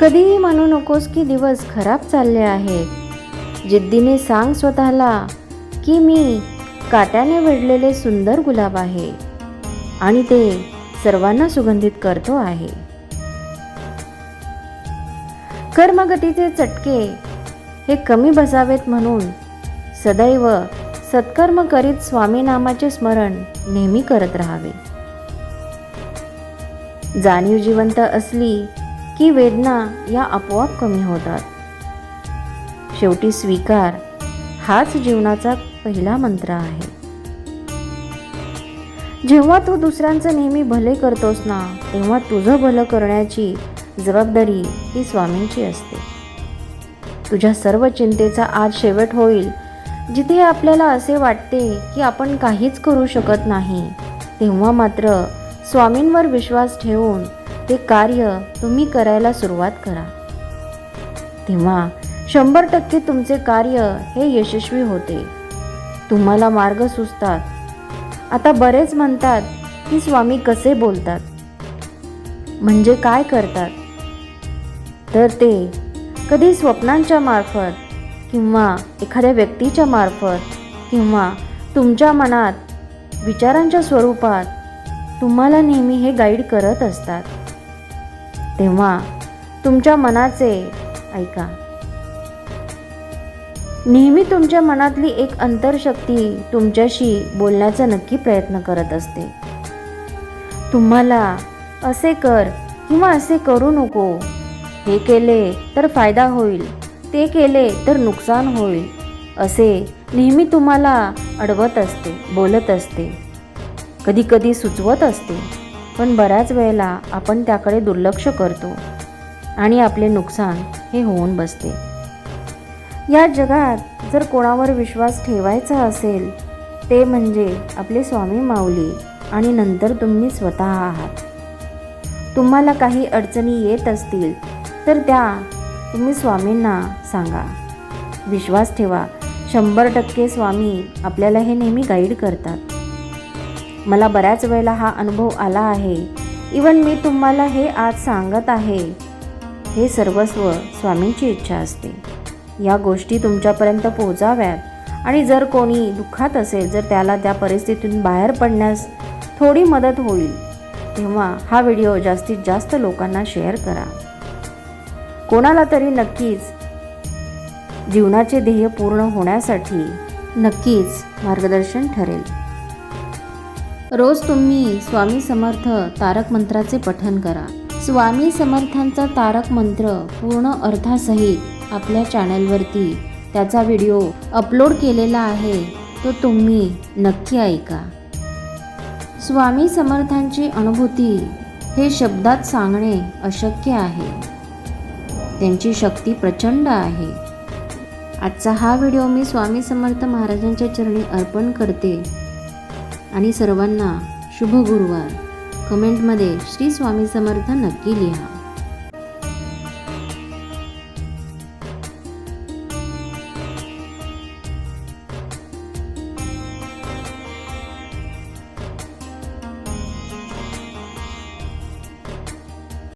कधीही म्हणू नकोस की दिवस खराब चालले आहेत जिद्दीने सांग स्वतःला की मी काट्याने वेढलेले सुंदर गुलाब आहे आणि ते सर्वांना सुगंधित करतो आहे. कर्मगतीचे चटके हे कमी बसावेत म्हणून सदैव सत्कर्म करीत स्वामी नामाचे स्मरण नेहमी करत राहावे. जाणीव जिवंत असली की वेदना या आपोआप कमी होतात. शेवटी स्वीकार हाच जीवनाचा पहिला मंत्र आहे. जेव्हा तू दुसऱ्यांचं नेहमी भले करतोस ना तेव्हा तुझं भलं करण्याची जबाबदारी ही स्वामींची असते. तुझ्या सर्व चिंतेचा आज शेवट होईल जिथे आपल्याला असे वाटते की आपण काहीच करू शकत नाही तेव्हा मात्र स्वामींवर विश्वास ठेवून ते कार्य तुम्ही करायला सुरुवात करा. तेव्हा शंभर टक्के तुमचे कार्य हे यशस्वी होते. तुम्हाला मार्ग सुचतात. आता बरेच म्हणतात की स्वामी कसे बोलतात? म्हणजे काय करतात? तर ते कधी स्वप्नांच्या मार्फत किंवा एखाद्या व्यक्तीच्या मार्फत किंवा तुमच्या मनात विचारांच्या स्वरूपात तुम्हाला नेहमी हे गाईड करत असतात. तेव्हा तुमच्या मनाचे ऐका. नेहमी तुमच्या मनातली एक अंतरशक्ती तुमच्याशी बोलण्याचा नक्की प्रयत्न करत असते. तुम्हाला असे कर किंवा असे करू नको. हे केले तर फायदा होईल ते केले तर नुकसान होईल असे नेहमी तुम्हाला अडवत असते बोलत असते. कधी कधी सुचवत असते. पण बऱ्याच वेळेला आपण त्याकडे दुर्लक्ष करतो आणि आपले नुकसान हे होऊन बसते. या जगात जर कोणावर विश्वास ठेवायचा असेल ते म्हणजे आपले स्वामी माऊली आणि नंतर तुम्ही स्वतः आहात. तुम्हाला काही अडचणी येत असतील तर त्या तुम्ही स्वामींना सांगा. विश्वास ठेवा. शंभर टक्के स्वामी आपल्याला हे नेहमी गाईड करतात. मला बऱ्याच वेळेला हा अनुभव आला आहे. इवन मी तुम्हाला हे आज सांगत आहे. हे सर्वस्व स्वामींची इच्छा असते. या गोष्टी तुमच्यापर्यंत पोहोचाव्यात. आणि जर कोणी दुःखात असेल जर त्याला त्या परिस्थितीतून बाहेर पडण्यास थोडी मदत होईल तेव्हा हा व्हिडिओ जास्तीत जास्त लोकांना शेअर करा. कोणाला तरी नक्कीच जीवनाचे ध्येय पूर्ण होण्यासाठी नक्कीच मार्गदर्शन ठरेल. रोज तुम्ही स्वामी समर्थ तारक मंत्राचे पठन करा. स्वामी समर्थांचा तारक मंत्र पूर्ण अर्थासहित आपल्या चॅनलवरती त्याचा व्हिडिओ अपलोड केलेला आहे तो तुम्ही नक्की ऐका. स्वामी समर्थांची अनुभूती हे शब्दात सांगणे अशक्य आहे. त्यांची शक्ती प्रचंड आहे. आजचा हा व्हिडिओ मी स्वामी समर्थ महाराजांच्या चरणी अर्पण करते. आणि सर्वांना शुभ गुरुवार. कमेंटमध्ये श्री स्वामी समर्थ नक्की लिहा.